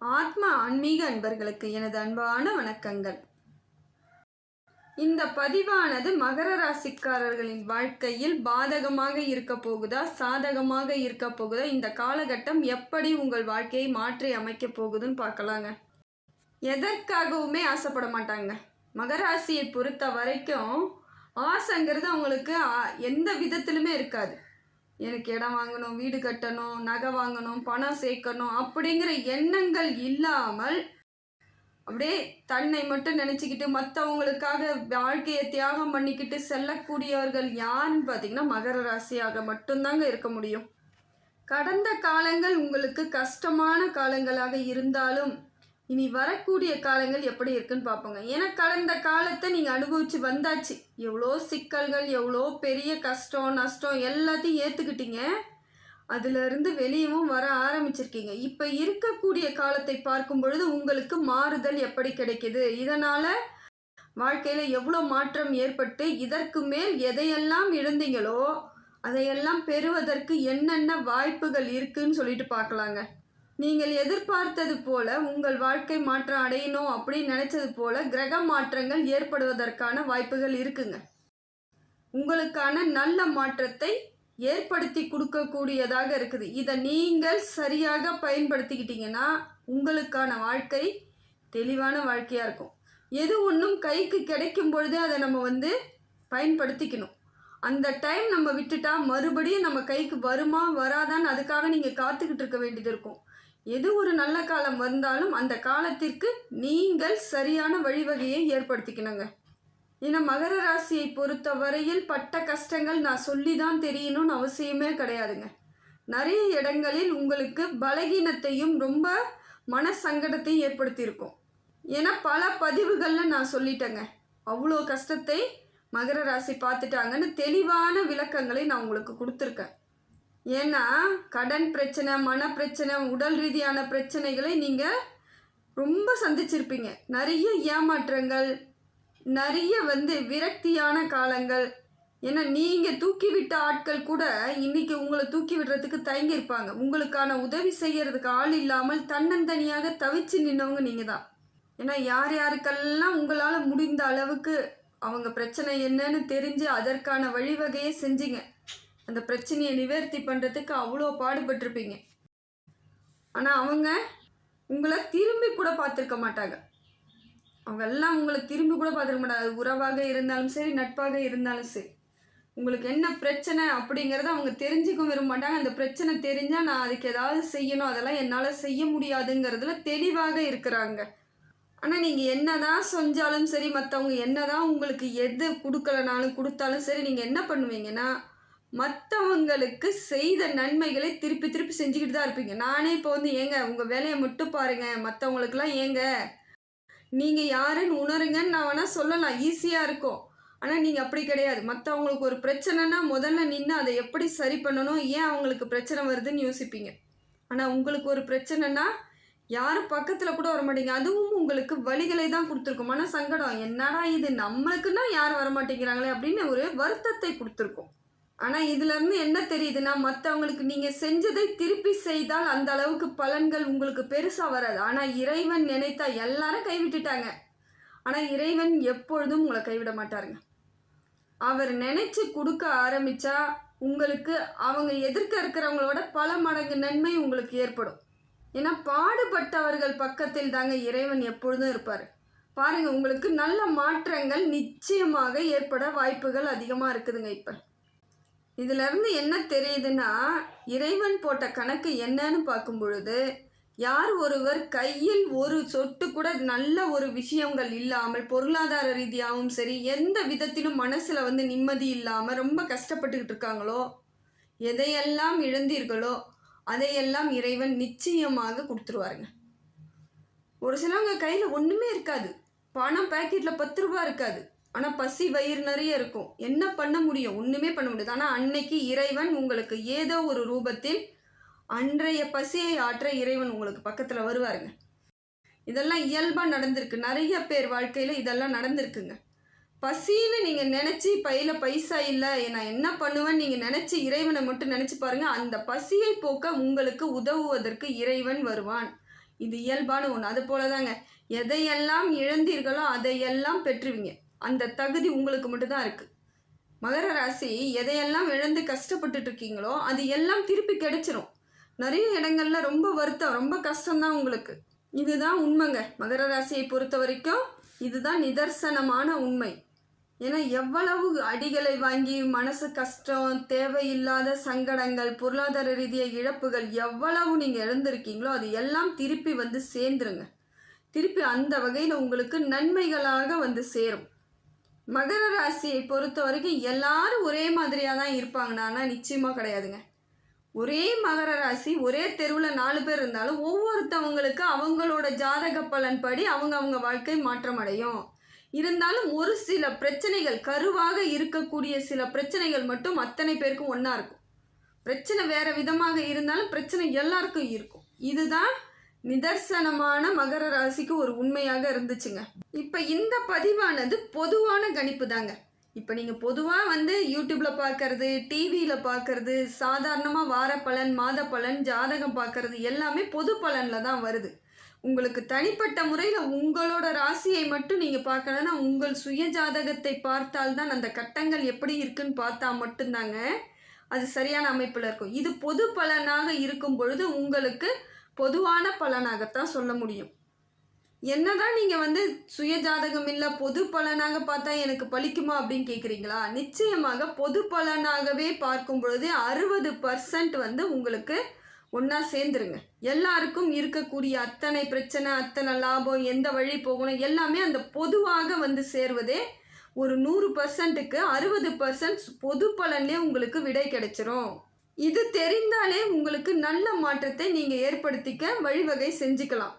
ஆத்மா ஆன்மீக அன்பர்களுக்கு எனது அன்பான வணக்கங்கள். இந்த பதிவானது மகர ராசிக்காரர்களின் வாழ்க்கையில் பாதகமாக இருக்க போகுதா சாதகமாக இருக்க போகுதா இந்த காலகட்டம் எப்படி உங்கள் வாழ்க்கையை மாற்றி அமைக்க போகுதுன்னு பார்க்கலாங்க. எதற்காகவுமே ஆசைப்பட மாட்டாங்க. மகராசியை பொறுத்த வரைக்கும் ஆசைங்கிறது அவங்களுக்கு எந்த விதத்திலுமே இருக்காது. எனக்கு இடம் வாங்கணும் வீடு கட்டணும் நகை வாங்கணும் பணம் சேர்க்கணும் அப்படிங்கிற எண்ணங்கள் இல்லாமல் அப்படியே தன்னை மட்டும் நினச்சிக்கிட்டு மற்றவங்களுக்காக வாழ்க்கையை தியாகம் பண்ணிக்கிட்டு செல்லக்கூடியவர்கள் யாருன்னு பார்த்தீங்கன்னா மகர ராசியாக மட்டும்தாங்க இருக்க முடியும். கடந்த காலங்கள் உங்களுக்கு கஷ்டமான காலங்களாக இருந்தாலும் இனி வரக்கூடிய காலங்கள் எப்படி இருக்குன்னு பார்ப்போங்க. ஏன்னா கடந்த காலத்தை நீங்கள் அனுபவித்து வந்தாச்சு. எவ்வளோ சிக்கல்கள் எவ்வளோ பெரிய கஷ்டம் நஷ்டம் எல்லாத்தையும் ஏற்றுக்கிட்டீங்க அதிலிருந்து வெளியவும் வர ஆரம்பிச்சிருக்கீங்க. இப்போ இருக்கக்கூடிய காலத்தை பார்க்கும் பொழுது உங்களுக்கு மாறுதல் எப்படி கிடைக்கிது? இதனால் வாழ்க்கையில் எவ்வளோ மாற்றம் ஏற்பட்டு இதற்கு மேல் எதையெல்லாம் இழந்தீங்களோ அதையெல்லாம் பெறுவதற்கு என்னென்ன வாய்ப்புகள் இருக்குன்னு சொல்லிட்டு பார்க்கலாங்க. நீங்கள் எதிர்பார்த்தது போல உங்கள் வாழ்க்கை மாற்றம் அடையணும் அப்படின்னு நினைச்சது போல கிரக மாற்றங்கள் ஏற்படுவதற்கான வாய்ப்புகள் இருக்குங்க. உங்களுக்கான நல்ல மாற்றத்தை ஏற்படுத்தி கொடுக்கக்கூடியதாக இருக்குது. இதை நீங்கள் சரியாக பயன்படுத்திக்கிட்டீங்கன்னா உங்களுக்கான வாழ்க்கை தெளிவான வாழ்க்கையாக இருக்கும். எது ஒன்றும் கைக்கு கிடைக்கும் பொழுது அதை நம்ம வந்து பயன்படுத்திக்கணும். அந்த டைம் நம்ம விட்டுட்டா மறுபடியும் நம்ம கைக்கு வருமா வராதான்னு அதுக்காக நீங்கள் காத்துக்கிட்டு இருக்க வேண்டியது இருக்கும். எது ஒரு நல்ல காலம் வந்தாலும் அந்த காலத்திற்கு நீங்கள் சரியான வழிவகையை ஏற்படுத்திக்கணுங்க. ஏன்னா மகர ராசியை பொறுத்த வரையில் பட்ட கஷ்டங்கள் நான் சொல்லி தான் தெரியணும்னு அவசியமே கிடையாதுங்க. நிறைய இடங்களில் உங்களுக்கு பலகீனத்தையும் ரொம்ப மன சங்கடத்தையும் ஏற்படுத்தியிருக்கும். ஏன்னா பல பதிவுகளில் நான் சொல்லிட்டேங்க. அவ்வளோ கஷ்டத்தை மகர ராசி பார்த்துட்டாங்கன்னு தெளிவான விளக்கங்களை நான் உங்களுக்கு கொடுத்துருக்கேன். ஏன்னா கடன் பிரச்சனை மன பிரச்சனை உடல் ரீதியான பிரச்சனைகளை நீங்கள் ரொம்ப சந்திச்சிருப்பீங்க. நிறைய ஏமாற்றங்கள் நிறைய வந்து விரக்தியான காலங்கள். ஏன்னா நீங்கள் தூக்கி விட்ட ஆட்கள் கூட இன்னைக்கு உங்களை தூக்கி விடுறதுக்கு தயங்கியிருப்பாங்க. உங்களுக்கான உதவி செய்யறதுக்கு ஆள் இல்லாமல் தன்னந்தனியாக தவிச்சு நின்னவங்க நீங்கள் தான். ஏன்னா யார் யாருக்கெல்லாம் உங்களால் முடிந்த அளவுக்கு அவங்க பிரச்சனை என்னன்னு தெரிஞ்சு அதற்கான வழிவகையை செஞ்சீங்க. அந்த பிரச்சனையை நிவர்த்தி பண்ணுறதுக்கு அவ்வளோ பாடுபட்டிருப்பீங்க. ஆனால் அவங்க உங்களை திரும்பி கூட பார்த்துருக்க மாட்டாங்க. அவங்க எல்லாம் உங்களை திரும்பி கூட பார்த்துருக்க மாட்டாங்க. உறவாக இருந்தாலும் சரி நட்பாக இருந்தாலும் சரி. உங்களுக்கு என்ன பிரச்சனை அப்படிங்கிறத அவங்க தெரிஞ்சுக்க விரும்ப மாட்டாங்க. அந்த பிரச்சனை தெரிஞ்சால் நான் அதுக்கு ஏதாவது செய்யணும். அதெல்லாம் என்னால் செய்ய முடியாதுங்கிறதுல தெளிவாக இருக்கிறாங்க. ஆனால் நீங்கள் என்னதான் செஞ்சாலும் சரி மற்றவங்க என்ன தான் உங்களுக்கு எது கொடுக்கலனாலும் கொடுத்தாலும் சரி நீங்கள் என்ன பண்ணுவீங்கன்னா மற்றவங்களுக்கு செய்த நன்மைகளை திருப்பி திருப்பி செஞ்சுக்கிட்டு தான் இருப்பீங்க. நானே இப்போ வந்து ஏங்க உங்கள் வேலையை மட்டும் பாருங்க மற்றவங்களுக்குலாம் ஏங்க? நீங்கள் யாருன்னு உணருங்கன்னு நான் வேணால் சொல்லலாம். ஈஸியாக இருக்கும். ஆனால் நீங்கள் அப்படி கிடையாது. மற்றவங்களுக்கு ஒரு பிரச்சனைனா முதல்ல நின்று அதை எப்படி சரி பண்ணணும்? ஏன் அவங்களுக்கு பிரச்சனை வருதுன்னு யோசிப்பீங்க. ஆனால் உங்களுக்கு ஒரு பிரச்சனைனா யாரும் பக்கத்தில் கூட வர மாட்டீங்க அதுவும் உங்களுக்கு வழிகளை தான் கொடுத்துருக்கும். மன சங்கடம் என்னடா இது? நம்மளுக்குன்னா யாரும் வர மாட்டேங்கிறாங்களே அப்படின்னு ஒரு வருத்தத்தை கொடுத்துருக்கோம். ஆனால் இதுலேருந்து என்ன தெரியுதுன்னா மற்றவங்களுக்கு நீங்கள் செஞ்சதை திருப்பி செய்தால் அந்த அளவுக்கு பலன்கள் உங்களுக்கு பெருசாக வராது. ஆனால் இறைவன் நினைத்தா எல்லாரும் கைவிட்டுட்டாங்க. ஆனால் இறைவன் எப்பொழுதும் உங்களை கைவிட மாட்டாருங்க. அவர் நினைச்சு கொடுக்க ஆரம்பித்தா உங்களுக்கு அவங்க எதிர்க்க இருக்கிறவங்களோட பல மடங்கு நன்மை உங்களுக்கு ஏற்படும். ஏன்னா பாடுபட்டவர்கள் பக்கத்தில் தாங்க இறைவன் எப்பொழுதும் இருப்பார். பாருங்கள் உங்களுக்கு நல்ல மாற்றங்கள் நிச்சயமாக ஏற்பட வாய்ப்புகள் அதிகமாக இருக்குதுங்க இப்போ. இதுல இருந்து என்ன தெரியுதுன்னா இறைவன் போட்ட கணக்கு என்னன்னு பார்க்கும் பொழுது யார் ஒருவர் கையில் ஒரு சொட்டு கூட நல்ல ஒரு விஷயங்கள் இல்லாமல் பொருளாதார ரீதியாகவும் சரி எந்த விதத்திலும் மனசில் வந்து நிம்மதி இல்லாமல் ரொம்ப கஷ்டப்பட்டுக்கிட்டு இருக்காங்களோ எதையெல்லாம் இழந்தீர்களோ அதையெல்லாம் இறைவன் நிச்சயமாக கொடுத்துருவாருங்க. ஒரு சிலவங்க கையில் ஒன்றுமே இருக்காது. பணம் பேக்கெட்டில் பத்து ரூபா இருக்காது. ஆனால் பசி வயிறு நிறைய இருக்கும். என்ன பண்ண முடியும்? ஒன்றுமே பண்ண முடியாது. ஆனால் அன்னைக்கு இறைவன் உங்களுக்கு ஏதோ ஒரு ரூபத்தில் அன்றைய பசியை ஆற்ற இறைவன் உங்களுக்கு பக்கத்தில் வருவாருங்க. இதெல்லாம் இயல்பாக நடந்திருக்கு. நிறைய பேர் வாழ்க்கையில் இதெல்லாம் நடந்திருக்குங்க. பசின்னு நீங்கள் நினச்சி பையில் பைசா இல்லை நான் என்ன பண்ணுவேன்னு நீங்கள் நினச்சி இறைவனை மட்டும் நினச்சி பாருங்கள் அந்த பசியை போக்க உங்களுக்கு உதவுவதற்கு இறைவன் வருவான். இது இயல்பான ஒன்று அது போல தாங்க எதையெல்லாம் இழந்தீர்களோ அதையெல்லாம் பெற்றுவீங்க. அந்த தகுதி உங்களுக்கு மட்டும்தான் இருக்குது மகர ராசி எதையெல்லாம் இழந்து கஷ்டப்பட்டுட்டு இருக்கீங்களோ அது எல்லாம் திருப்பி கிடைச்சிரும். நிறைய இடங்கள்ல ரொம்ப வருத்தம் ரொம்ப கஷ்டம்தான் உங்களுக்கு. இதுதான் உண்மைங்க. மகர ராசியை பொறுத்த வரைக்கும் இதுதான் நிதர்சனமான உண்மை. ஏன்னா எவ்வளவு அடிகளை வாங்கி மனசு கஷ்டம் தேவையில்லாத சங்கடங்கள் பொருளாதார ரீதியாக இழப்புகள் எவ்வளவு நீங்கள் இழந்திருக்கீங்களோ அது எல்லாம் திருப்பி வந்து சேர்ந்துருங்க. திருப்பி அந்த வகையில் உங்களுக்கு நன்மைகளாக வந்து சேரும். மகர ராசியை பொறுத்த வரைக்கும் எல்லாரும் ஒரே மாதிரியாக தான் இருப்பாங்கன்னா நிச்சயமாக கிடையாதுங்க. ஒரே மகர ராசி ஒரே தெருவில் நாலு பேர் இருந்தாலும் ஒவ்வொருத்தவங்களுக்கு அவங்களோட ஜாதக பலன் படி அவங்க அவங்க வாழ்க்கை மாற்றம் அடையும் இருந்தாலும் ஒரு சில பிரச்சனைகள் கருவாக இருக்கக்கூடிய சில பிரச்சனைகள் மட்டும் அத்தனை பேருக்கும் ஒன்றா இருக்கும். பிரச்சனை வேறு விதமாக இருந்தாலும் பிரச்சனை எல்லாருக்கும் இருக்கும். இதுதான் நிதர்சனமான மகர ராசிக்கு ஒரு உண்மையாக இருந்துச்சுங்க. இப்போ இந்த பதிவானது பொதுவான கணிப்பு தாங்க இப்போ நீங்கள் பொதுவாக வந்து யூடியூப்பில் பார்க்கறது டிவியில் பார்க்கறது சாதாரணமாக வார பலன் மாத பலன் ஜாதகம் பார்க்கறது எல்லாமே பொது பலனில் தான் வருது. உங்களுக்கு தனிப்பட்ட முறையில் உங்களோட ராசியை மட்டும் நீங்கள் பார்க்கணுன்னா உங்கள் சுய ஜாதகத்தை பார்த்தால்தான் அந்த கட்டங்கள் எப்படி இருக்குன்னு பார்த்தா மட்டும்தாங்க அது சரியான அமைப்பில் இருக்கும். இது பொது பலனாக இருக்கும் பொழுது உங்களுக்கு பொதுவான பலனாகத்தான் சொல்ல முடியும். என்னதான் நீங்கள் வந்து சுய ஜாதகம் இல்லை பொது பலனாக பார்த்தா எனக்கு பலிக்குமா அப்படின்னு கேட்குறீங்களா நிச்சயமாக பொது பலனாகவே பார்க்கும் பொழுது அறுபது பர்சன்ட் வந்து உங்களுக்கு ஒன்றா சேர்ந்துருங்க. எல்லாருக்கும் இருக்கக்கூடிய அத்தனை பிரச்சனை அத்தனை லாபம் எந்த வழி போகணும் எல்லாமே அந்த பொதுவாக வந்து சேர்வதே ஒரு நூறு பர்சன்ட்டுக்கு அறுபது பர்சன்ட் பொது பலன்லேயே உங்களுக்கு விடை கிடைச்சிரும். இது தெரிந்தாலே உங்களுக்கு நல்ல மாற்றத்தை நீங்கள் ஏற்படுத்திக்க வழிவகை செஞ்சுக்கலாம்.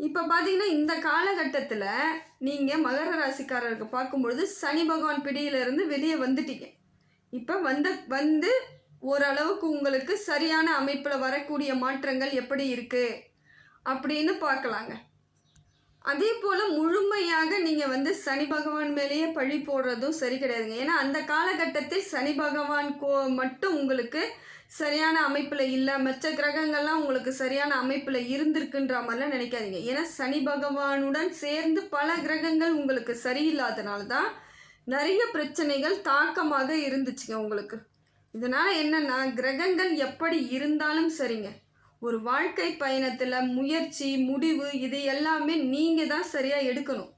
இப்போ பார்த்தீங்கன்னா இந்த காலகட்டத்தில் நீங்கள் மகர ராசிக்காரருக்கு பார்க்கும்பொழுது சனி பகவான் பிடியிலிருந்து வெளியே வந்துட்டீங்க. இப்போ வந்த வந்து ஓரளவுக்கு உங்களுக்கு சரியான அமைப்பில் வரக்கூடிய மாற்றங்கள் எப்படி இருக்குது அப்படின்னு பார்க்கலாங்க. அதே போல் முழுமையாக நீங்கள் வந்து சனி பகவான் மேலேயே பழி போடுறதும் சரி கிடையாதுங்க. ஏன்னா அந்த காலகட்டத்தில் சனி பகவான் கோ மட்டும் உங்களுக்கு சரியான அமைப்பில் இல்லை. மற்ற கிரகங்கள்லாம் உங்களுக்கு சரியான அமைப்பில் இருந்திருக்குன்ற மாதிரிலாம் நினைக்காதீங்க. ஏன்னா சனி பகவானுடன் சேர்ந்து பல கிரகங்கள் உங்களுக்கு சரியில்லாதனால தான் நிறைய பிரச்சனைகள் தாக்கமாக இருந்துச்சுங்க உங்களுக்கு. இதனால் என்னென்னா கிரகங்கள் எப்படி இருந்தாலும் சரிங்க. ஒரு வாழ்க்கை பயணத்தில் முயற்சி முடிவு இது எல்லாமே நீங்கள் தான் சரியாக எடுக்கணும்.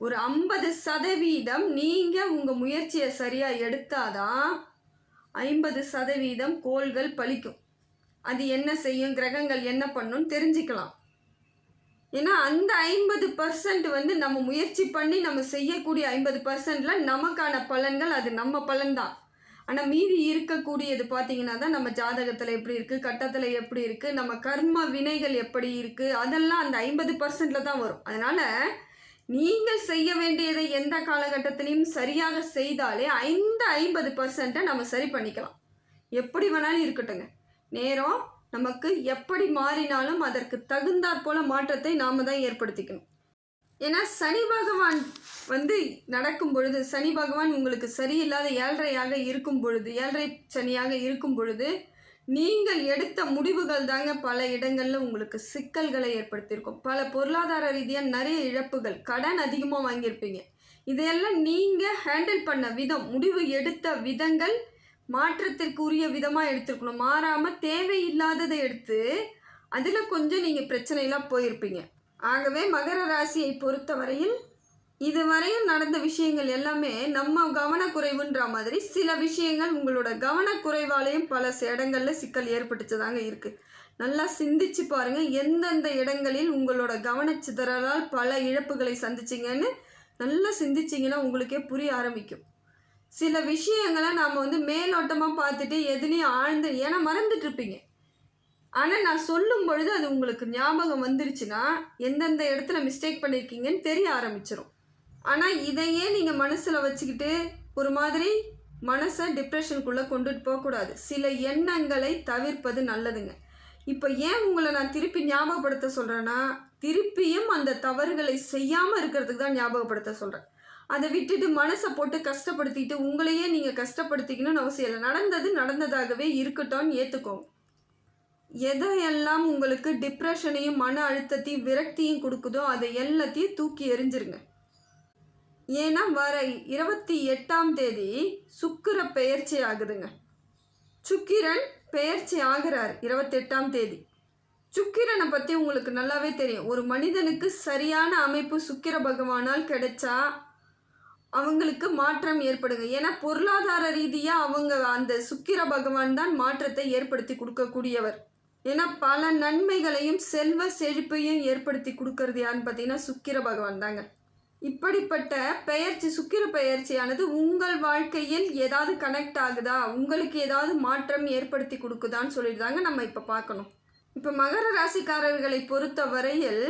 ஒரு ஐம்பது சதவீதம் நீங்கள் உங்கள் முயற்சியை சரியாக எடுத்தாதான் ஐம்பது சதவீதம் கோள்கள் பலிக்கும் அது என்ன செய்யும் கிரகங்கள் என்ன பண்ணும் தெரிஞ்சுக்கலாம். ஏன்னா அந்த ஐம்பது பர்சன்ட் வந்து நம்ம முயற்சி பண்ணி நம்ம செய்யக்கூடிய ஐம்பது பர்சன்டில் நமக்கான பலன்கள் அது நம்ம பலன்தான் ஆனால் மீதி இருக்கக்கூடியது பார்த்தீங்கன்னா தான் நம்ம ஜாதகத்தில் எப்படி இருக்குது கட்டத்தில் எப்படி இருக்குது நம்ம கர்ம வினைகள் எப்படி இருக்குது அதெல்லாம் அந்த ஐம்பது பர்சன்டில் தான் வரும். அதனால் நீங்கள் செய்ய வேண்டியதை எந்த காலகட்டத்திலையும் சரியாக செய்தாலே இந்த ஐம்பது பர்சன்ட்டை நம்ம சரி பண்ணிக்கலாம். எப்படி வேணாலும் இருக்கட்டுங்க நேரம் நமக்கு எப்படி மாறினாலும் அதற்கு தகுந்தாற் போல மாற்றத்தை நாம் தான் ஏற்படுத்திக்கணும். ஏன்னா சனி பகவான் வந்து நடக்கும் பொழுது சனி பகவான் உங்களுக்கு சரியில்லாத ஏழ்றையாக இருக்கும் பொழுது ஏழ்றை சனியாக இருக்கும் பொழுது நீங்கள் எடுத்த முடிவுகள் தாங்க பல இடங்களில் உங்களுக்கு சிக்கல்களை ஏற்படுத்தியிருக்கும். பல பொருளாதார ரீதியாக நிறைய இழப்புகள் கடன் அதிகமாக வாங்கியிருப்பீங்க. இதையெல்லாம் நீங்கள் ஹேண்டில் பண்ண விதம் முடிவு எடுத்த விதங்கள் மாற்றத்திற்கு உரிய விதமாக எடுத்துருக்கணும். மாறாமல் தேவையில்லாததை எடுத்து அதில் கொஞ்சம் நீங்கள் பிரச்சனையெல்லாம் போயிருப்பீங்க. ஆகவே மகர ராசியை பொறுத்தவரையில் இதுவரையும் நடந்த விஷயங்கள் எல்லாமே நம்ம கவனக்குறைவுன்ற மாதிரி சில விஷயங்கள் உங்களோட கவனக்குறைவாலையும் பல இடங்களில் சிக்கல் ஏற்பட்டுச்சதாங்க இருக்குது நல்லா சிந்திச்சு பாருங்கள் எந்தெந்த இடங்களில் உங்களோட கவனச்சிதறலால் பல இழப்புகளை சந்திச்சிங்கன்னு நல்லா சிந்திச்சிங்கன்னா உங்களுக்கே புரிய ஆரம்பிக்கும். சில விஷயங்களை நாம் வந்து மேலோட்டமாக பார்த்துட்டு எதுலேயும் ஆழ்ந்து ஏன்னா மறந்துட்டு இருப்பீங்க. ஆனால் நான் சொல்லும் பொழுது அது உங்களுக்கு ஞாபகம் வந்துருச்சுன்னா எந்தெந்த இடத்துல மிஸ்டேக் பண்ணியிருக்கீங்கன்னு தெரிய ஆரம்பிச்சிடும் ஆனால் இதையே நீங்கள் மனசில் வச்சுக்கிட்டு ஒரு மாதிரி மனசை டிப்ரெஷனுக்குள்ளே கொண்டுட்டு போகக்கூடாது. சில எண்ணங்களை தவிர்ப்பது நல்லதுங்க. இப்போ ஏன் உங்களை நான் திருப்பி ஞாபகப்படுத்த சொல்கிறேன்னா திருப்பியும் அந்த தவறுகளை செய்யாமல் இருக்கிறதுக்கு தான் ஞாபகப்படுத்த சொல்கிறேன் அதை விட்டுட்டு மனசை போட்டு கஷ்டப்படுத்திட்டு உங்களையே நீங்கள் கஷ்டப்படுத்திக்கணும்னு அவசியம் இல்லை. நடந்தது நடந்ததாகவே இருக்கட்டும்னு ஏற்றுக்கோங்க எதையெல்லாம் உங்களுக்கு டிப்ரெஷனையும் மன அழுத்தத்தையும் விரக்தியும் கொடுக்குதோ அதை எல்லாத்தையும் தூக்கி எறிஞ்சிருங்க. ஏன்னா வர இருபத்தி எட்டாம் தேதி சுக்கிர பெயர்ச்சி ஆகுதுங்க. சுக்கிரன் பெயர்ச்சி ஆகிறார் இருபத்தெட்டாம் தேதி. சுக்கிரனை பற்றி உங்களுக்கு நல்லாவே தெரியும். ஒரு மனிதனுக்கு சரியான அமைப்பு சுக்கிர பகவானால் கிடைச்சா அவங்களுக்கு மாற்றம் ஏற்படுங்க. ஏன்னா பொருளாதார ரீதியாக அவங்க அந்த சுக்கிர பகவான் தான் மாற்றத்தை ஏற்படுத்தி கொடுக்கக்கூடியவர். ஏன்னா பல நன்மைகளையும் செல்வ செழிப்பையும் ஏற்படுத்தி கொடுக்கறது யாருன்னு பார்த்தீங்கன்னா சுக்கிர பகவான் தாங்க. இப்படிப்பட்ட பெயர்ச்சி சுக்கிர பெயர்ச்சியானது உங்கள் வாழ்க்கையில் ஏதாவது கனெக்ட் ஆகுதா? உங்களுக்கு ஏதாவது மாற்றம் ஏற்படுத்தி கொடுக்குதான்னு சொல்லிட்டு தாங்க நம்ம இப்போ பார்க்கணும். இப்போ மகர ராசிக்காரர்களை பொறுத்த வரையில்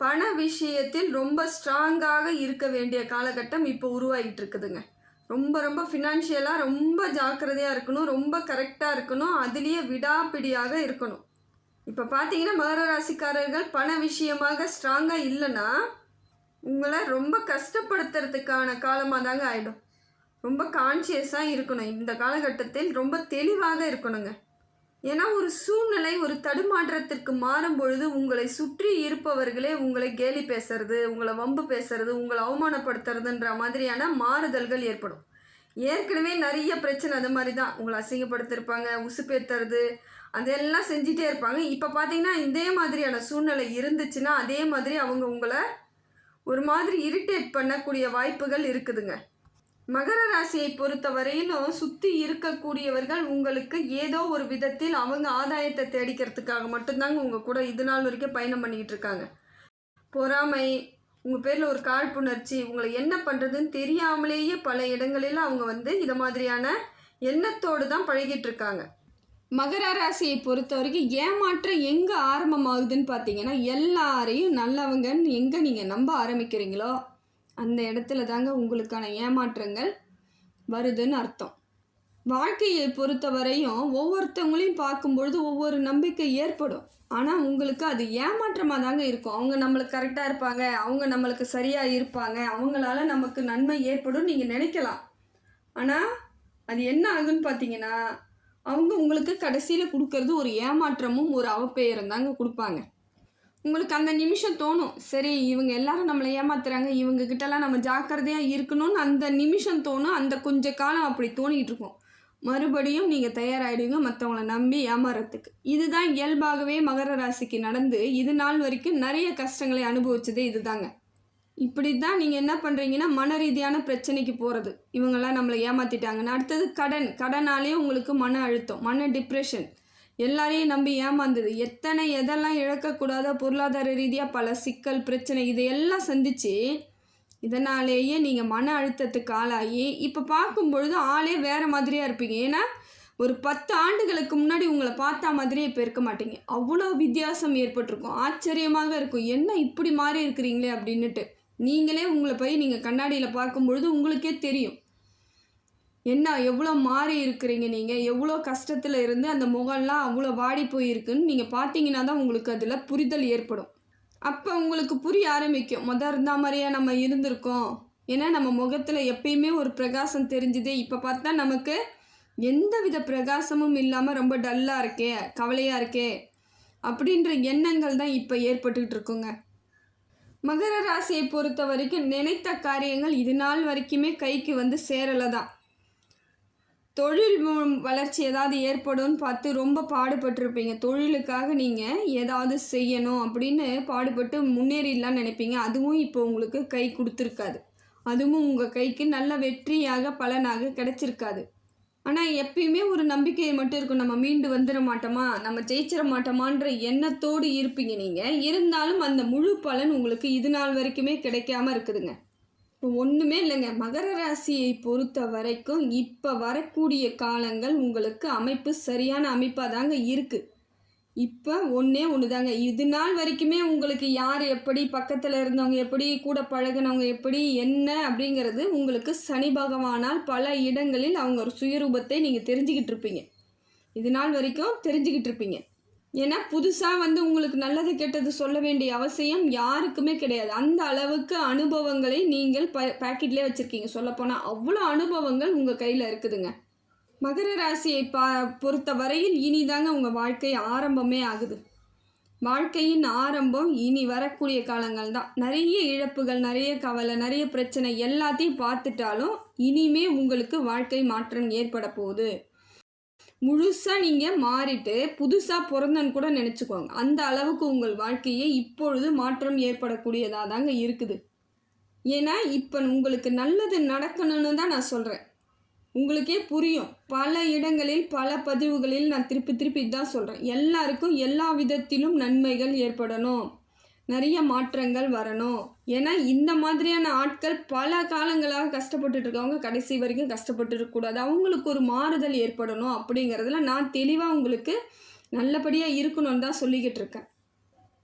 பண விஷயத்தில் ரொம்ப ஸ்ட்ராங்காக இருக்க வேண்டிய காலகட்டம் இப்போ உருவாகிட்டு இருக்குதுங்க. ரொம்ப ரொம்ப ஃபினான்ஷியலாக ரொம்ப ஜாக்கிரதையாக இருக்கணும் ரொம்ப கரெக்டாக இருக்கணும் அதுலேயே விடாப்பிடியாக இருக்கணும். இப்போ பார்த்தீங்கன்னா மகர ராசிக்காரர்கள் பண விஷயமாக ஸ்ட்ராங்காக இல்லைன்னா உங்களை ரொம்ப கஷ்டப்படுத்துறதுக்கான காலமாக தாங்க ஆகிடும் ரொம்ப கான்ஷியஸாக இருக்கணும். இந்த காலகட்டத்தில் ரொம்ப தெளிவாக இருக்கணுங்க. ஏன்னா ஒரு சூழ்நிலை ஒரு தடுமாற்றத்திற்கு மாறும் பொழுது உங்களை சுற்றி இருப்பவர்களே உங்களை கேலி பேசுறது உங்களை வம்பு பேசுறது உங்களை அவமானப்படுத்துறதுன்ற மாதிரியான மாறுதல்கள் ஏற்படும். ஏற்கனவே நிறைய பிரச்சனை அது மாதிரி தான். உங்களை அசிங்கப்படுத்திருப்பாங்க உசுப்பேத்துறது அதெல்லாம் செஞ்சிட்டே இருப்பாங்க. இப்போ பார்த்தீங்கன்னா இதே மாதிரியான சூழ்நிலை இருந்துச்சுன்னா அதே மாதிரி அவங்க உங்களை ஒரு மாதிரி இரிட்டேட் பண்ணக்கூடிய வாய்ப்புகள் இருக்குதுங்க. மகர ராசியை பொறுத்த வரையிலும் சுற்றி இருக்கக்கூடியவர்கள் உங்களுக்கு ஏதோ ஒரு விதத்தில் அவங்க ஆதாயத்தை தேடிக்கிறதுக்காக மட்டும்தாங்க உங்கள் கூட இது நாள் வரைக்கும் பயணம் பண்ணிக்கிட்டு இருக்காங்க. பொறாமை உங்கள் பேரில் ஒரு காழ்ப்புணர்ச்சி உங்களை என்ன பண்ணுறதுன்னு தெரியாமலேயே பல இடங்களில் அவங்க வந்து இதை மாதிரியான எண்ணத்தோடு தான் பழகிட்டு இருக்காங்க. மகர ராசியை பொறுத்த வரைக்கும் ஏமாற்றம் எங்கே ஆரம்பமாகுதுன்னு பார்த்தீங்கன்னா எல்லாரையும் நல்லவங்கன்னு எங்கே நீங்கள் நம்ப ஆரம்பிக்கிறீங்களோ அந்த இடத்துல தாங்க உங்களுக்கான ஏமாற்றங்கள் வருதுன்னு அர்த்தம். வாழ்க்கையை பொறுத்த வரையும் ஒவ்வொருத்தவங்களையும் பார்க்கும்பொழுது ஒவ்வொரு நம்பிக்கை ஏற்படும். ஆனால் உங்களுக்கு அது ஏமாற்றமாக தாங்க இருக்கும். அவங்க நம்மளுக்கு கரெக்டாக இருப்பாங்க. அவங்க நம்மளுக்கு சரியாக இருப்பாங்க. அவங்களால நமக்கு நன்மை ஏற்படும் நீங்கள் நினைக்கலாம். ஆனால் அது என்ன ஆகுன்னு பார்த்தீங்கன்னா அவங்க உங்களுக்கு கடைசியில் கொடுக்கறது ஒரு ஏமாற்றமும் ஒரு அவப்பெயரும் தாங்க கொடுப்பாங்க. உங்களுக்கு அந்த நிமிஷம் தோணும். சரி இவங்க எல்லாரும் நம்மளை ஏமாத்துறாங்க இவங்க கிட்டலாம் நம்ம ஜாக்கிரதையாக இருக்கணும்னு அந்த நிமிஷம் தோணும். அந்த கொஞ்ச காலம் அப்படி தோணிகிட்டு இருக்கும். மறுபடியும் நீங்கள் தயாராகிடுவீங்க மற்றவங்கள நம்பி ஏமாறத்துக்கு இதுதான் இயல்பாகவே மகர ராசிக்கு நடந்து இது நாள் வரைக்கும் நிறைய கஷ்டங்களை அனுபவிச்சதே இதுதாங்க. இப்படி தான் நீங்கள் என்ன பண்ணுறீங்கன்னா மன ரீதியான பிரச்சனைக்கு போகிறது இவங்கெல்லாம் நம்மளை ஏமாற்றிட்டாங்கன்னு அடுத்தது கடன். கடனாலே உங்களுக்கு மன அழுத்தம் மன டிப்ரெஷன் எல்லாரையும் நம்பி ஏமாந்தது. எத்தனை எதெல்லாம் இழக்கக்கூடாத பொருளாதார ரீதியாக பல சிக்கல் பிரச்சனை இதையெல்லாம் சந்திச்சு இதனாலேயே நீங்கள் மன அழுத்தத்துக்கு ஆளாகி இப்போ பார்க்கும் பொழுது ஆளே வேறு மாதிரியாக இருப்பீங்க. ஏன்னா ஒரு பத்து ஆண்டுகளுக்கு முன்னாடி உங்களை பார்த்தா மாதிரியே இப்போ இருக்க மாட்டீங்க. அவ்வளோ வித்தியாசம் ஏற்பட்டிருக்கும். ஆச்சரியமாக இருக்கும். என்ன இப்படி மாறி இருக்கிறீங்களே அப்படின்னுட்டு. நீங்களே உங்களை போய் நீங்கள் கண்ணாடியில் பார்க்கும் பொழுது உங்களுக்கே தெரியும். என்ன எவ்வளோ மாறி இருக்கிறீங்க நீங்கள் எவ்வளோ கஷ்டத்தில் இருந்து அந்த முகம்லாம் அவ்வளோ வாடி போயிருக்குன்னு நீங்கள் பார்த்தீங்கன்னா தான் உங்களுக்கு அதில் புரிதல் ஏற்படும். அப்போ உங்களுக்கு புரிய ஆரம்பிக்கும். முத இருந்தா மாதிரியா நம்ம இருந்திருக்கோம். ஏன்னா நம்ம முகத்தில் எப்பயுமே ஒரு பிரகாசம் தெரிஞ்சுது. இப்போ பார்த்தா நமக்கு எந்த வித பிரகாசமும் இல்லாமல் ரொம்ப டல்லாக இருக்கே கவலையாக இருக்கே அப்படின்ற எண்ணங்கள் தான் இப்போ ஏற்பட்டுக்கிட்டு இருக்குங்க. மகர ராசியை பொறுத்த வரைக்கும் நினைத்த காரியங்கள் இது நாள் வரைக்குமே கைக்கு வந்து சேரலை தான். தொழில் வளர்ச்சி ஏதாவது ஏற்படும்னு பார்த்து ரொம்ப பாடுபட்டிருப்பீங்க. தொழிலுக்காக நீங்கள் ஏதாவது செய்யணும் அப்படின்னு பாடுபட்டு முன்னேறிடலாம்னு நினைப்பீங்க. அதுவும் இப்போ உங்களுக்கு கை கொடுத்துருக்காது. அதுவும் உங்கள் கைக்கு நல்ல வெற்றியாக பலனாக கிடைச்சிருக்காது. ஆனால் எப்பயுமே ஒரு நம்பிக்கை மட்டும் இருக்கும். நம்ம மீண்டு வந்துட மாட்டோமா? நம்ம ஜெயிச்சிட மாட்டோமான்ற எண்ணத்தோடு இருப்பீங்க நீங்கள் இருந்தாலும் அந்த முழு பலன் உங்களுக்கு இது நாள் வரைக்குமே கிடைக்காம இருக்குதுங்க. ஒன்றுமே இல்லைங்க. மகர ராசியை பொறுத்த வரைக்கும் இப்போ வரக்கூடிய காலங்கள் உங்களுக்கு அமைப்பு சரியான அமைப்பாக தாங்க இருக்குது இப்போ ஒன்றே ஒன்று தாங்க இது நாள் வரைக்குமே உங்களுக்கு யார் எப்படி பக்கத்தில் இருந்தவங்க எப்படி கூட பழகுனவங்க எப்படி என்ன அப்படிங்கிறது உங்களுக்கு சனி பகவானால் பல இடங்களில் அவங்க ஒரு சுயரூபத்தை நீங்கள் தெரிஞ்சுக்கிட்டு இருப்பீங்க. இது நாள் வரைக்கும் தெரிஞ்சுக்கிட்டு இருப்பீங்க. ஏன்னா புதுசாக வந்து உங்களுக்கு நல்லது கெட்டது சொல்ல வேண்டிய அவசியம் யாருக்குமே கிடையாது. அந்த அளவுக்கு அனுபவங்களை நீங்கள் ப பேக்கெட்லேயே வச்சுருக்கீங்க. சொல்லப்போனால் அவ்வளோ அனுபவங்கள் உங்கள் கையில் இருக்குதுங்க. மகர ராசியை பா பொறுத்த வரையில் இனிதாங்க உங்கள் வாழ்க்கை ஆரம்பமே ஆகுது. வாழ்க்கையின் ஆரம்பம் இனி வரக்கூடிய காலங்கள் தான். நிறைய இழப்புகள் நிறைய கவலை நிறைய பிரச்சனை எல்லாத்தையும் பார்த்துட்டாலும் இனிமே உங்களுக்கு வாழ்க்கை மாற்றம் ஏற்பட போகுது. முழுசாக நீங்கள் மாறிட்டு புதுசாக பிறந்தன்னு கூட நினச்சிக்கோங்க. அந்த அளவுக்கு உங்கள் வாழ்க்கையே இப்பொழுது மாற்றம் ஏற்படக்கூடியதாக தாங்க இருக்குது. ஏன்னா இப்போ உங்களுக்கு நல்லது நடக்கணும்னு தான் நான் சொல்கிறேன் உங்களுக்கே புரியும். பல இடங்களில் பல பதிவுகளில் நான் திருப்பி திருப்பி தான் சொல்கிறேன் எல்லாருக்கும் எல்லா விதத்திலும் நன்மைகள் ஏற்படணும். நிறைய மாற்றங்கள் வரணும். ஏன்னா இந்த மாதிரியான ஆட்கள் பல காலங்களாக கஷ்டப்பட்டுட்டு இருக்கவங்க கடைசி வரைக்கும் கஷ்டப்பட்டு இருக்கக்கூடாது அவங்களுக்கு ஒரு மாறுதல் ஏற்படணும் அப்படிங்கிறதுல நான் தெளிவாக உங்களுக்கு நல்லபடியாக இருக்கணும்னு தான் சொல்லிக்கிட்டு இருக்கேன்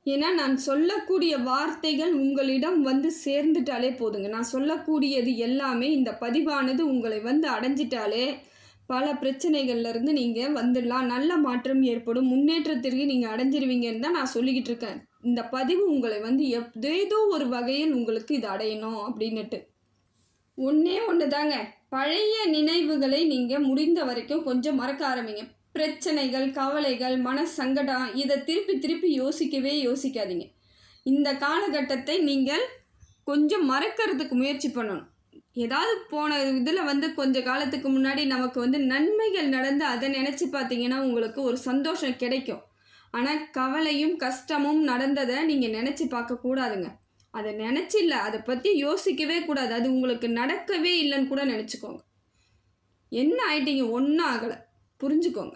ஏன்னா நான் சொல்லக்கூடிய வார்த்தைகள் உங்களிடம் வந்து சேர்ந்துட்டாலே போதுங்க. நான் சொல்லக்கூடியது எல்லாமே இந்த பதிவானது உங்களை வந்து அடைஞ்சிட்டாலே பல பிரச்சனைகள்லேருந்து நீங்கள் வந்துடலாம். நல்ல மாற்றம் ஏற்படும். முன்னேற்றத்திற்கு நீங்கள் அடைஞ்சிருவீங்கன்னு தான் நான் சொல்லிக்கிட்டு இருக்கேன் இந்த பதிவு உங்களை வந்து எப் ஏதோ ஒரு வகையில் உங்களுக்கு இது அடையணும் அப்படின்னுட்டு. ஒன்றே ஒன்று தாங்க பழைய நினைவுகளை நீங்கள் முடிந்த வரைக்கும் கொஞ்சம் மறக்க ஆரம்பிங்க. பிரச்சனைகள் கவலைகள் மன சங்கடம் இதை திருப்பி திருப்பி யோசிக்கவே யோசிக்காதீங்க. இந்த காலகட்டத்தை நீங்கள் கொஞ்சம் மறக்கிறதுக்கு முயற்சி பண்ணணும். ஏதாவது போன இதில் வந்து கொஞ்ச காலத்துக்கு முன்னாடி நமக்கு வந்து நன்மைகள் நடந்து அதை நினச்சி பார்த்தீங்கன்னா உங்களுக்கு ஒரு சந்தோஷம் கிடைக்கும். ஆனால் கவலையும் கஷ்டமும் நடந்ததை நீங்கள் நினச்சி பார்க்கக்கூடாதுங்க அதை நினச்சி இல்லை அதை பற்றி யோசிக்கவே கூடாது. அது உங்களுக்கு நடக்கவே இல்லைன்னு கூட நினச்சிக்கோங்க. என்ன ஆயிட்டீங்க? ஒன்றும் ஆகலை. புரிஞ்சுக்கோங்க.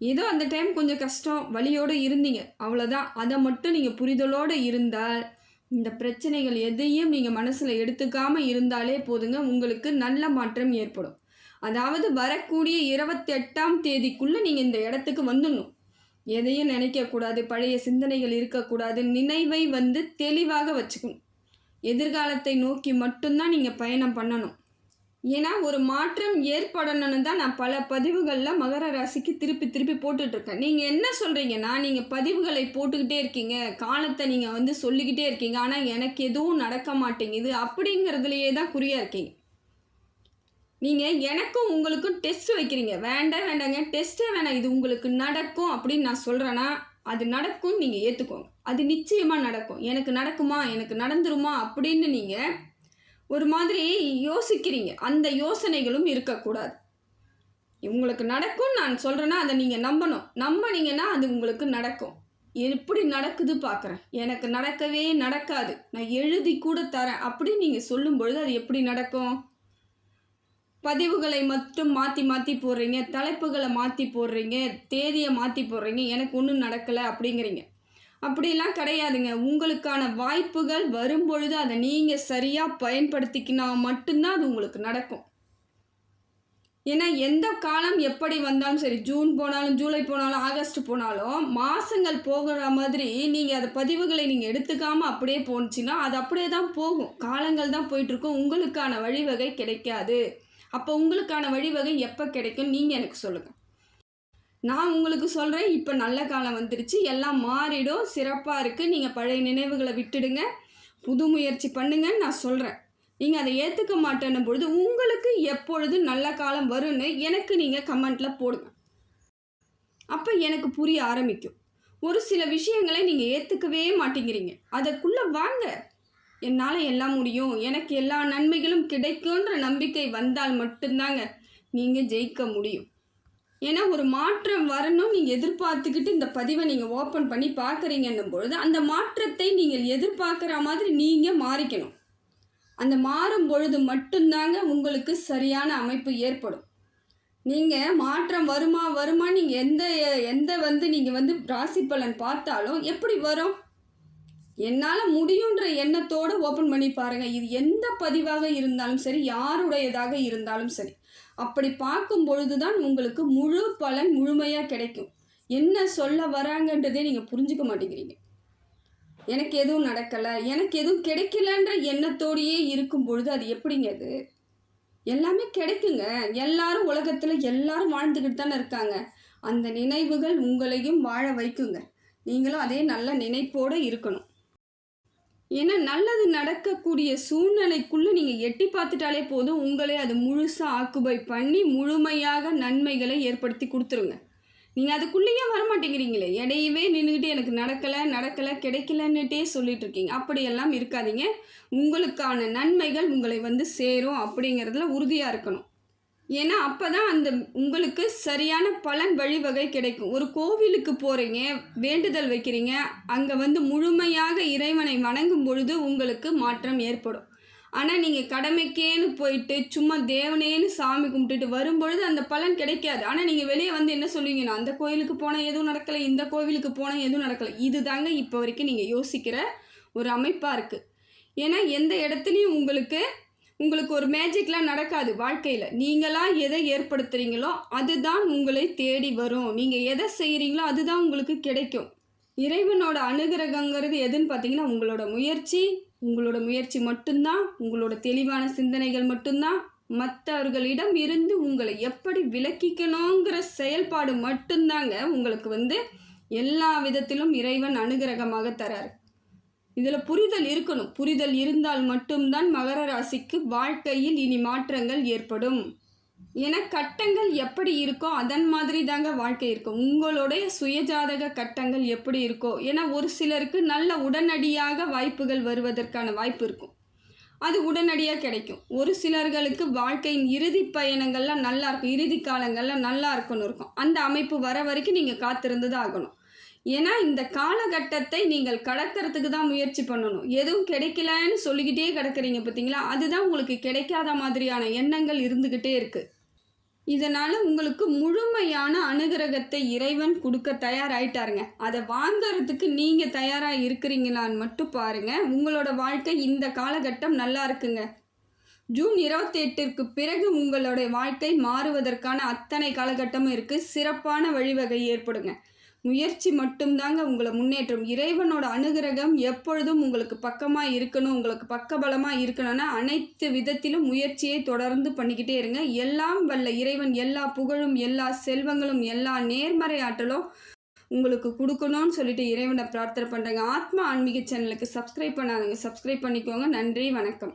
ஏதோ அந்த டைம் கொஞ்சம் கஷ்டம் வழியோடு இருந்தீங்க. அவ்வளோதான் அதை மட்டும் நீங்கள் புரிதலோடு இருந்தால் இந்த பிரச்சனைகள் எதையும் நீங்கள் மனசில் எடுத்துக்காமல் இருந்தாலே போதுங்க. உங்களுக்கு நல்ல மாற்றம் ஏற்படும். அதாவது வரக்கூடிய இருபத்தெட்டாம் தேதிக்குள்ளே நீங்கள் இந்த இடத்துக்கு வந்துடணும். எதையும் நினைக்கக்கூடாது பழைய சிந்தனைகள் இருக்கக்கூடாது நினைவை வந்து தெளிவாக வச்சுக்கணும். எதிர்காலத்தை நோக்கி மட்டும்தான் நீங்கள் பயணம் பண்ணணும். ஏன்னா ஒரு மாற்றம் ஏற்படணும்னு தான் நான் பல பதிவுகளில் மகர ராசிக்கு திருப்பி திருப்பி போட்டுட்ருக்கேன். நீங்கள் என்ன சொல்கிறீங்கன்னா நீங்கள் பதிவுகளை போட்டுக்கிட்டே இருக்கீங்க. காலத்தை நீங்கள் வந்து சொல்லிக்கிட்டே இருக்கீங்க. ஆனால் எனக்கு எதுவும் நடக்க மாட்டேங்குது அப்படிங்கிறதுலையே தான் குறியாக இருக்கீங்க. நீங்கள் எனக்கும் உங்களுக்கும் டெஸ்ட் வைக்கிறீங்க. வேண்டாம் வேண்டாங்க. டெஸ்ட்டே வேணாம். இது உங்களுக்கு நடக்கும் அப்படின்னு நான் சொல்கிறேன்னா அது நடக்கும் நீங்கள் ஏற்றுக்கோங்க அது நிச்சயமாக நடக்கும். எனக்கு நடக்குமா? எனக்கு நடந்துருமா? அப்படின்னு நீங்கள் ஒரு மாதிரி யோசிக்கிறீங்க. அந்த யோசனைகளும் இருக்கக்கூடாது. உங்களுக்கு நடக்கும் நான் சொல்கிறேன்னா அதை நீங்கள் நம்பணும். நம்பினீங்கன்னா அது உங்களுக்கு நடக்கும். எப்படி நடக்குது பார்க்குறேன் எனக்கு நடக்கவே நடக்காது. நான் எழுதி கூட தரேன். அப்படின்னு நீங்கள் சொல்லும் பொழுது அது எப்படி நடக்கும்? பதிவுகளை மட்டும் மாற்றி மாற்றி போடுறீங்க தலைப்புகளை மாற்றி போடுறீங்க தேதியை மாற்றி போடுறீங்க எனக்கு ஒன்றும் நடக்கலை அப்படிங்கிறீங்க. அப்படிலாம் கிடையாதுங்க. உங்களுக்கான வாய்ப்புகள் வரும்பொழுது அதை நீங்கள் சரியாக பயன்படுத்திக்கினா மட்டும்தான் அது உங்களுக்கு நடக்கும். ஏன்னா எந்த காலம் எப்படி வந்தாலும் சரி ஜூன் போனாலும் ஜூலை போனாலும் ஆகஸ்ட் போனாலும் மாதங்கள் போகிற மாதிரி நீங்கள் அதை பதிவுகளை நீங்கள் எடுத்துக்காமல் அப்படியே போணுச்சுன்னா அது அப்படியே தான் போகும். காலங்கள் தான் போயிட்டுருக்கும் உங்களுக்கான வழிவகை கிடைக்காது. அப்போ உங்களுக்கான வழிவகை எப்போ கிடைக்கும் நீங்கள் எனக்கு சொல்லுங்கள் நான் உங்களுக்கு சொல்கிறேன் இப்போ நல்ல காலம் வந்துருச்சு எல்லாம் மாறிடும் சிறப்பாக இருக்குது நீங்கள் பழைய நினைவுகளை விட்டுடுங்க புது முயற்சி பண்ணுங்கன்னு நான் சொல்கிறேன் நீங்கள் அதை ஏற்றுக்க மாட்டேன்னும் பொழுது உங்களுக்கு எப்பொழுது நல்ல காலம் வரும்னு எனக்கு நீங்கள் கமெண்ட்டில் போடுங்க. அப்போ எனக்கு புரிய ஆரம்பிக்கும். ஒரு சில விஷயங்களை நீங்கள் ஏற்றுக்கவே மாட்டேங்கிறீங்க. அதற்குள்ளே வாங்க. என்னால் எல்லாம் முடியும். எனக்கு எல்லா நன்மைகளும் கிடைக்குன்ற நம்பிக்கை வந்தால் மட்டும்தாங்க நீங்கள் ஜெயிக்க முடியும். ஏன்னா ஒரு மாற்றம் வரணும் நீங்கள் எதிர்பார்த்துக்கிட்டு இந்த பதிவை நீங்கள் ஓப்பன் பண்ணி பார்க்குறீங்கன்னும் பொழுது அந்த மாற்றத்தை நீங்கள் எதிர்பார்க்குற மாதிரி நீங்கள் மாறிக்கணும். அந்த மாறும் பொழுது மட்டும்தாங்க உங்களுக்கு சரியான அமைப்பு ஏற்படும். நீங்கள் மாற்றம் வருமா வருமா நீங்கள் எந்த எந்த வந்து நீங்கள் வந்து ராசி பலன் பார்த்தாலும் எப்படி வரும்? என்னால் முடியுன்ற எண்ணத்தோடு ஓப்பன் பண்ணி பாருங்கள் இது எந்த பதிவாக இருந்தாலும் சரி யாருடையதாக இருந்தாலும் சரி. அப்படி பார்க்கும் பொழுது தான் உங்களுக்கு முழு பலன் முழுமையாக கிடைக்கும். என்ன சொல்ல வராங்கன்றதே நீங்கள் புரிஞ்சுக்க மாட்டேங்கிறீங்க. எனக்கு எதுவும் நடக்கலை எனக்கு எதுவும் கிடைக்கலன்ற எண்ணத்தோடையே இருக்கும் பொழுது அது எப்படிங்க அது? எல்லாமே கிடைக்குங்க. எல்லாரும் உலகத்தில் எல்லாரும் வாழ்ந்துக்கிட்டு தானே இருக்காங்க. அந்த நினைவுகள் உங்களையும் வாழ வைக்குங்க. நீங்களும் அதே நல்ல நினைப்போடு இருக்கணும். ஏன்னா நல்லது நடக்கக்கூடிய சூழ்நிலைக்குள்ளே நீங்கள் எட்டி பார்த்துட்டாலே போதும். உங்களே அது முழுசாக ஆக்குபை பண்ணி முழுமையாக நன்மைகளை ஏற்படுத்தி கொடுத்துருங்க. நீங்கள் அதுக்குள்ளேயே வரமாட்டேங்கிறீங்களே. இடையவே நின்றுக்கிட்டு எனக்கு நடக்கலை நடக்கலை கிடைக்கலன்னுட்டே சொல்லிட்டு இருக்கீங்க அப்படியெல்லாம் இருக்காதீங்க. உங்களுக்கான நன்மைகள் உங்களை வந்து சேரும் அப்படிங்கிறதுல உறுதியாக இருக்கணும். ஏன்னா அப்போ தான் அந்த உங்களுக்கு சரியான பலன் வழிவகை கிடைக்கும். ஒரு கோவிலுக்கு போகிறீங்க வேண்டுதல் வைக்கிறீங்க அங்கே வந்து முழுமையாக இறைவனை வணங்கும் பொழுது உங்களுக்கு மாற்றம் ஏற்படும். ஆனால் நீங்கள் கடமைக்கேன்னு போயிட்டு சும்மா தேவனேன்னு சாமி கும்பிட்டுட்டு வரும்பொழுது அந்த பலன் கிடைக்காது. ஆனால் நீங்கள் வெளியே வந்து என்ன சொல்லுவீங்கன்னா அந்த கோயிலுக்கு போனால் எதுவும் நடக்கலை இந்த கோவிலுக்கு போனால் எதுவும் நடக்கலை. இது தாங்க இப்போ வரைக்கும் நீங்கள் யோசிக்கிற ஒரு அமைப்பாக இருக்குது ஏன்னா எந்த இடத்துலையும் உங்களுக்கு உங்களுக்கு ஒரு மேஜிக்லாம் நடக்காது வாழ்க்கையில். நீங்களாக எதை ஏற்படுத்துகிறீங்களோ அதுதான் உங்களை தேடி வரும். நீங்கள் எதை செய்கிறீங்களோ அதுதான் உங்களுக்கு கிடைக்கும். இறைவனோட அனுகிரகங்கிறது எதுன்னு பார்த்தீங்கன்னா உங்களோட முயற்சி உங்களோட முயற்சி மட்டும்தான் உங்களோட தெளிவான சிந்தனைகள் மட்டும்தான். மற்றவர்களிடம் இருந்து உங்களை எப்படி விலக்கிக்கணுங்கிற செயல்பாடு மட்டும்தாங்க உங்களுக்கு வந்து எல்லா விதத்திலும் இறைவன் அனுகிரகமாக தராரு. இதில் புரிதல் இருக்கணும். புரிதல் இருந்தால் மட்டும்தான் மகர ராசிக்கு வாழ்க்கையில் இனி மாற்றங்கள் ஏற்படும். ஏன்னா கட்டங்கள் எப்படி இருக்கோ அதன் மாதிரி தாங்க வாழ்க்கை இருக்கும். உங்களுடைய சுயஜாதக கட்டங்கள் எப்படி இருக்கோ ஏன்னா ஒரு சிலருக்கு நல்ல உடனடியாக வாய்ப்புகள் வருவதற்கான வாய்ப்பு இருக்கும். அது உடனடியாக கிடைக்கும். ஒரு சிலர்களுக்கு வாழ்க்கையின் இறுதி பயணங்கள்லாம் நல்லா இருக்கும். இறுதி காலங்கள்லாம் நல்லா இருக்கும்னு இருக்கும். அந்த அமைப்பு வர வரைக்கும் நீங்கள் காத்திருந்து தான் ஆகணும். ஏன்னா இந்த காலகட்டத்தை நீங்கள் கடக்கிறதுக்கு தான் முயற்சி பண்ணணும். எதுவும் கிடைக்கலன்னு சொல்லிக்கிட்டே கிடக்கிறீங்க பார்த்தீங்களா? அதுதான் உங்களுக்கு கிடைக்காத மாதிரியான எண்ணங்கள் இருந்துக்கிட்டே இருக்குது இதனால் உங்களுக்கு முழுமையான அனுகிரகத்தை இறைவன் கொடுக்க தயாராயிட்டாருங்க. அதை வாங்கிறதுக்கு நீங்கள் தயாராக இருக்கிறீங்களான்னு மட்டும் பாருங்கள் உங்களோட வாழ்க்கை இந்த காலகட்டம் நல்லா இருக்குங்க. ஜூன் இருபத்தெட்டிற்கு பிறகு உங்களுடைய வாழ்க்கை மாறுவதற்கான அத்தனை காலகட்டமும் இருக்குது சிறப்பான வழிவகை ஏற்படுங்க. முயற்சி மட்டும்தாங்க உங்களை முன்னேற்றம். இறைவனோட அனுகிரகம் எப்பொழுதும் உங்களுக்கு பக்கமாக இருக்கணும் உங்களுக்கு பக்கபலமாக இருக்கணும்னா அனைத்து விதத்திலும் முயற்சியை தொடர்ந்து பண்ணிக்கிட்டே இருங்க. எல்லாம் வல்ல இறைவன் எல்லா புகழும் எல்லா செல்வங்களும் எல்லா நேர்மறை ஆற்றலும் உங்களுக்கு கொடுக்கணும்னு சொல்லிட்டு இறைவனை பிரார்த்தனை பண்ணுறேங்க ஆத்மா ஆன்மீக சேனலுக்கு சப்ஸ்கிரைப் பண்ணாதவங்க சப்ஸ்கிரைப் பண்ணிக்கோங்க. நன்றி வணக்கம்.